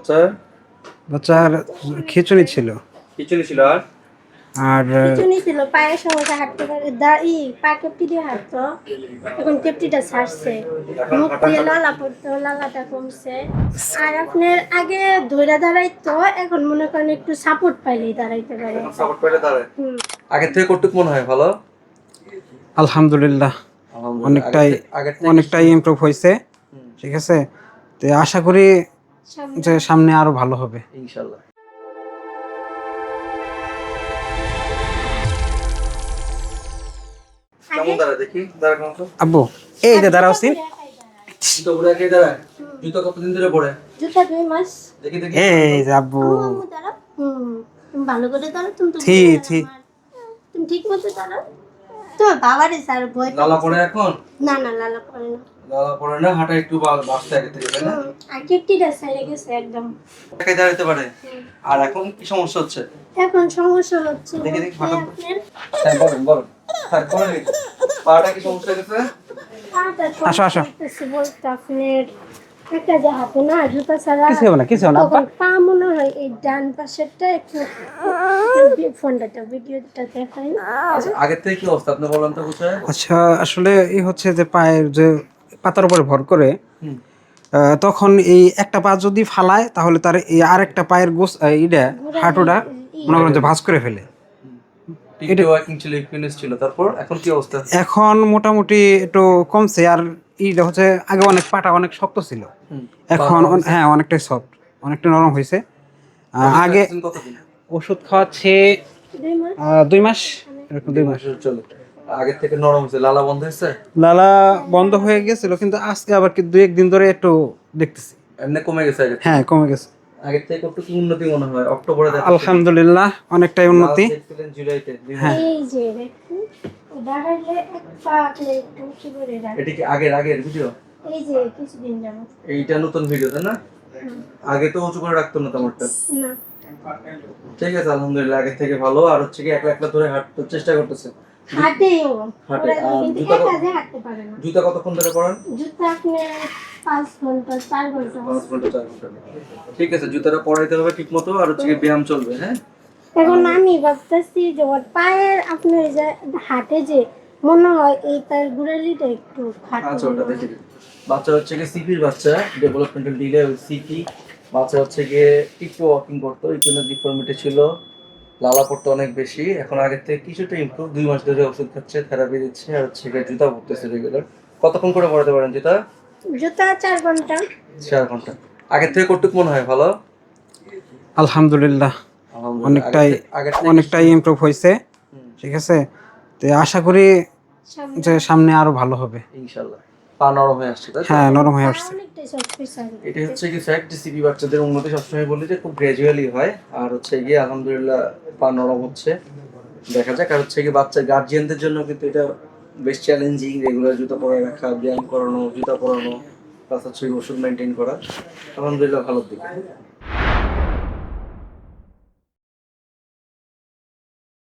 আচ্ছা বাচ্চার খিচুড়ি ছিল। খিচুড়ি ছিল আর? আর পিছনে ছিল পায়ের সমস্যা হাঁটতে পা কেপটি দিয়ে হাঁটতো। এখন কেপটিটা ছাড়ছে। মুখ দিয়ে লালা পড়তো লালাটা কমছে। আর আপনার আগে ধরে দাঁড়াইতো এখন মনে করেন একটু সাপোর্ট পাইলেই দাঁড়াইতে পারে। সাপোর্ট পেলে দাঁড়ায়। হুম। আগের থেকে কতটুকু মনে হয় ভালো? আলহামদুলিল্লাহ। অনেকটাই অনেকটাই ইমপ্রুভ হয়েছে ঠিক আছে? তো আশা করি যে সামনে আরও ভালো হবে। ইনশাল্লাহ। আব্বু এই যে দাঁড়াও সিন জুতো পরে একাই দাঁড়ায়? জুতো কতদিন ধরে পরে? জুতা দুই মাস। দেখি দেখি। এই যে আব্বু। হুম ভালো করে দাঁড়াও তুমি। তুমি ঠিক মতো দাঁড়াও। তোমার বাবারে স্যার ভয় লালা পরে এখন? না না লালা করে না। লালা পরে না হাঁটা একটু বাঁচতে আগে থেকে তাই না? সাইডে গেছে একদম। একাই দাঁড়াতে পারে? আর এখন কি সমস্যা হচ্ছে? এখন সমস্যা হচ্ছে দেখি, দেখি, ফাটো। হ্যাঁ বলেন বলেন। বলেন দেখি। পাটা কি সমস্যা পাটা আসো, আসো। করতেছে বলতে আপনার। একটা যে হাতে না জুতা ছাড়া কিছু হবে না কিছু হবে না। তখন পা মনে হয় এই ডান পাশেরটা একটু ফোনটা ভিডিওটা দেখাই আচ্ছা থেকে কি অবস্থা? আপনি বলেন তো আচ্ছা আসলে এই হচ্ছে যে পায়ের যে পাতার উপরে ভর করে তখন এই একটা পা যদি ফালায় তাহলে তার এই আরেকটা পায়ের গোস ইটা হাঁটুটা মনে করেন যে ভাঁজ করে ফেলে। টিকটক ওয়ার্কিং ছিল ফিনিশ ছিল তারপর? এখন কি অবস্থা? এখন মোটামুটি একটু কমছে আর ইটা হচ্ছে আগে অনেক পাটা অনেক শক্ত ছিল। এখন হ্যাঁ অনেকটাই সফট অনেকটা নরম হয়েছে আগে ওষুধ খাওয়াচ্ছে দুই মাস। দুই মাস এরকম দুই মাস। চলে। আগের থেকে নরম হয়েছে লালা বন্ধ হয়েছে লালা বন্ধ হয়ে গেছিল কিন্তু আজকে আবার কি দুই একদিন ধরে একটু দেখতেছি। এমনি কমে গেছে আগে হ্যাঁ কমে গেছে। আগের থেকে একটু কি উন্নতি মনে হয়? অক্টোবরে আলহামদুলিল্লাহ অনেকটাই উন্নতি। জুলাইতে হ্যাঁ। এই যে দেখুন। দাঁড়াইলে এক পা আপনি একটু উঁচু করে রাখেন এটা কি আগের আগের ভিডিও এই যে কিছুদিন যাব এইটা নতুন ভিডিও তাই না? আগে তো উঁচু করে রাখতো না তোমারটা? না। ঠিক আছে আলহামদুলিল্লাহ থেকে ভালো। আর হচ্ছে কি একলা একলা ধরে হাঁটতে চেষ্টা করতেছে। হাঁটেও হাঁটে, জুতা একা কত- যে হাঁটতে পারে না। জুতা কতক্ষণ ধরে পড়েন? জুতা আপনি পাঁচ ঘণ্টা চার ঘণ্টা। পাঁচ ঘণ্টা চার ঘণ্টা। ঠিক আছে জুতাটা পরাইতে হবে ঠিক মতো আর হচ্ছে ব্যায়াম চলবে হ্যাঁ? এখন আমি ভাবতেছি যে ওর পায়ের আপনি ওই যে হাঁটে যে মনে হয় এই পায়ের গুড়ালিটা একটু আচ্ছা খাটো ওটা দেখে দিন। বাচ্চা হচ্ছে গিয়ে সিপির বাচ্চা ডেভেলপমেন্টাল ডিলে সিপি বাচ্চা হচ্ছে গিয়ে একটু ওয়াকিং করতো ইকুইনাল ডিফর্মিটি ছিল। লালা পড়তো অনেক বেশি। এখন আগের থেকে কিছুটা ইমপ্রুভ দুই মাস ধরে ওষুধ খাচ্ছে থেরাপি দিচ্ছে আর হচ্ছে গিয়ে জুতা পড়তেছে রেগুলার কতক্ষণ করে পড়াতে পারেন জুতা? জুতা চার ঘণ্টা। চার ঘণ্টা। আগের থেকে কতটুকু মনে হয় ভালো? আলহামদুলিল্লাহ। অনেকটাই আগের থেকে- অনেকটাই ইমপ্রুভ হয়েছে ঠিক আছে? তো আশা করি যে সামনে আরও ভালো হবে। ইনশাল্লাহ। পা নরম হয়ে আসছে হ্যাঁ নরম হয়ে আসছে। এটা হচ্ছে কি ফ্যাক্ট সিপি বাচ্চাদের উন্নতি সবসময় বলি যে খুব গ্র্যাজুয়ালি হয়। আর হচ্ছে গিয়ে আলহামদুলিল্লাহ পা নরম হচ্ছে। দেখা যাক আর হচ্ছে কি বাচ্চা গার্জিয়ানদের জন্য কিন্তু এটা বেশ চ্যালেঞ্জিং রেগুলার জুতা পরে রাখা ব্যায়াম করানো জুতা পরানো প্লাস হচ্ছে ওষুধ মেনটেন করা। আলহামদুলিল্লাহ ভালোর দিকে।